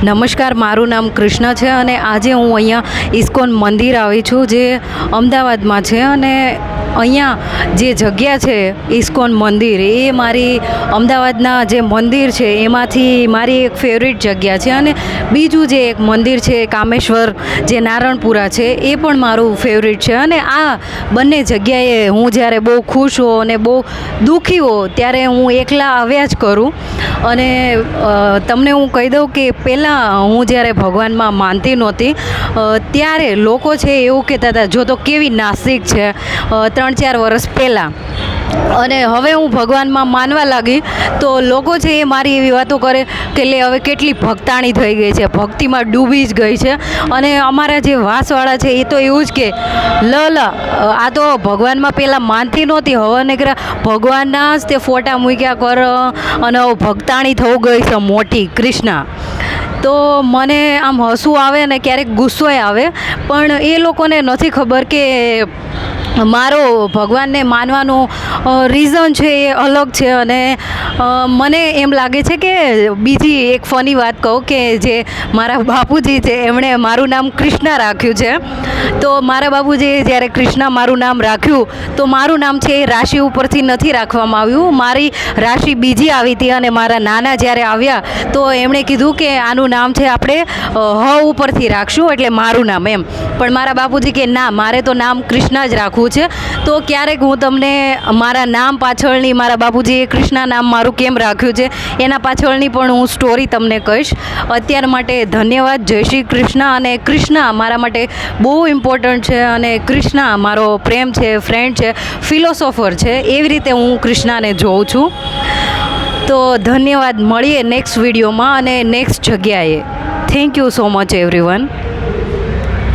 નમસ્કાર, મારું નામ કૃષ્ણ છે અને આજે હું અહીંયા ઇસ્કોન મંદિર આવી છું, જે અમદાવાદમાં છે અને અહીંયા જે જગ્યા છે, ઇસ્કોન મંદિર, એ મારી અમદાવાદના જે મંદિર છે, એમાંથી મારી એક ફેવરિટ જગ્યા છે અને બીજું જે એક મંદિર છે, કામેશ્વર જે નારણપુરા છે, એ પણ મારું ફેવરિટ છે અને આ બંને જગ્યાએ હું જ્યારે બહુ ખુશ હો અને બહુ દુઃખી હો ત્યારે હું એકલા આવ્યા જ કરું. અને તમને હું કહી દઉં કે પહેલાં હું જ્યારે ભગવાનમાં માનતી નહોતી ત્યારે લોકો છે એવું કહેતા હતા, જો તો કેવી નાસ્તિક છે. ત્રણ ચાર વર્ષ પહેલાં. અને હવે હું ભગવાનમાં માનવા લાગી તો લોકો છે એ મારી એવી વાતો કરે કે લે, હવે કેટલી ભક્તાણી થઈ ગઈ છે, ભક્તિમાં ડૂબી જ ગઈ છે. અને અમારા જે વાસવાળા છે એ તો એવું જ કે, લ લ, આ તો ભગવાનમાં પહેલાં માનતી નહોતી, હવે નીકળ્યા ભગવાનના જ તે ફોટા મૂક્યા કર, અને ભક્તાણી થવું ગઈ છે મોટી, કૃષ્ણા. તો મને આમ હસવું આવે ને ક્યારેક ગુસ્સોય આવે, પણ એ લોકોને નથી ખબર કે મારો ભગવાનને માનવાનું રીઝન છે એ અલગ છે અને મને એમ લાગે છે કે બીજી એક ફની વાત કહું કે જે મારા બાપુજી છે, એમણે મારું નામ કૃષ્ણા રાખ્યું છે. તો મારા બાપુજીએ જ્યારે કૃષ્ણા મારું નામ રાખ્યું, તો મારું નામ છે એ રાશિ ઉપરથી નથી રાખવામાં આવ્યું. મારી રાશિ બીજી આવી હતી અને મારા નાના જ્યારે આવ્યા, તો એમણે કીધું કે આનું નામ છે આપણે હ ઉપરથી રાખશું, એટલે મારું નામ એમ. પણ મારા બાપુજી કે ના, મારે તો નામ કૃષ્ણા જ રાખવું છે. તો ક્યારેક હું તમને મારા નામ પાછળની, મારા બાપુજીએ કૃષ્ણા નામ મારું કેમ રાખ્યું છે, એના પાછળની પણ હું સ્ટોરી તમને કહીશ. અત્યાર માટે ધન્યવાદ. જય શ્રી કૃષ્ણ અને કૃષ્ણા મારા માટે બહુ ઇમ્પોર્ટન્ટ છે અને કૃષ્ણા મારો પ્રેમ છે ફ્રેન્ડ છે ફિલોસોફર છે. એવી રીતે હું કૃષ્ણાને જોઉં છું. તો ધન્યવાદ. મળીએ નેક્સ્ટ વિડીયોમાં અને નેક્સ્ટ જગ્યાએ. Thank you so much everyone